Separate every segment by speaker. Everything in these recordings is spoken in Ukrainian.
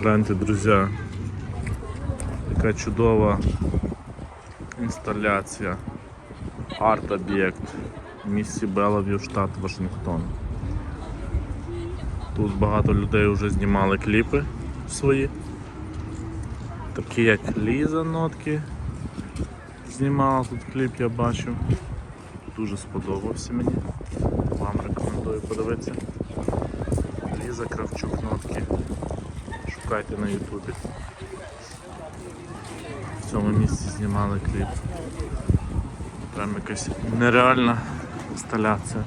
Speaker 1: Гляньте, друзі, яка чудова інсталяція. Арт-об'єкт в місті Белавію, штат Вашингтон. Тут багато людей вже знімали кліпи свої. Такі як Ліза нотки. Знімала тут кліп, я бачив. Дуже сподобався мені. Вам рекомендую подивитися. Ліза Кравчук нотки. Шукайте на ютубі. В цьому місці знімали кліп. Прям якась нереальна інсталяція.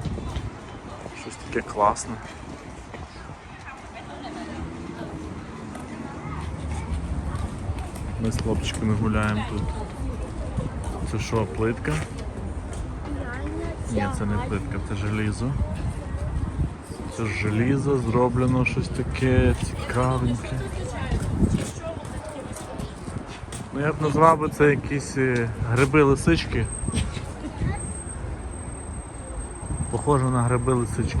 Speaker 1: Щось таке класне. Ми з хлопчиками гуляємо тут. Це що, плитка? Ні, це не плитка, це желізо. Це з желізо, зроблено щось таке цікавеньке. Ну я б назвав би це якісь е, гриби лисички. Похоже на гриби лисички.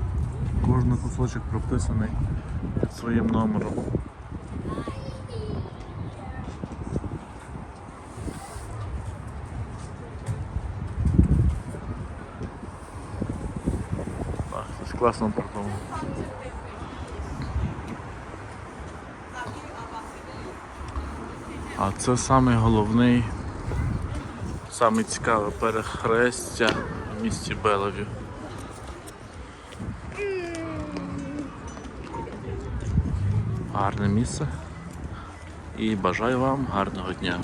Speaker 1: кожен кусочок прописаний своїм номером. Так, щось класно придумано. А це самий головний Саме перехрестя в місті Белові. Гарне місце. І бажаю вам гарного дня.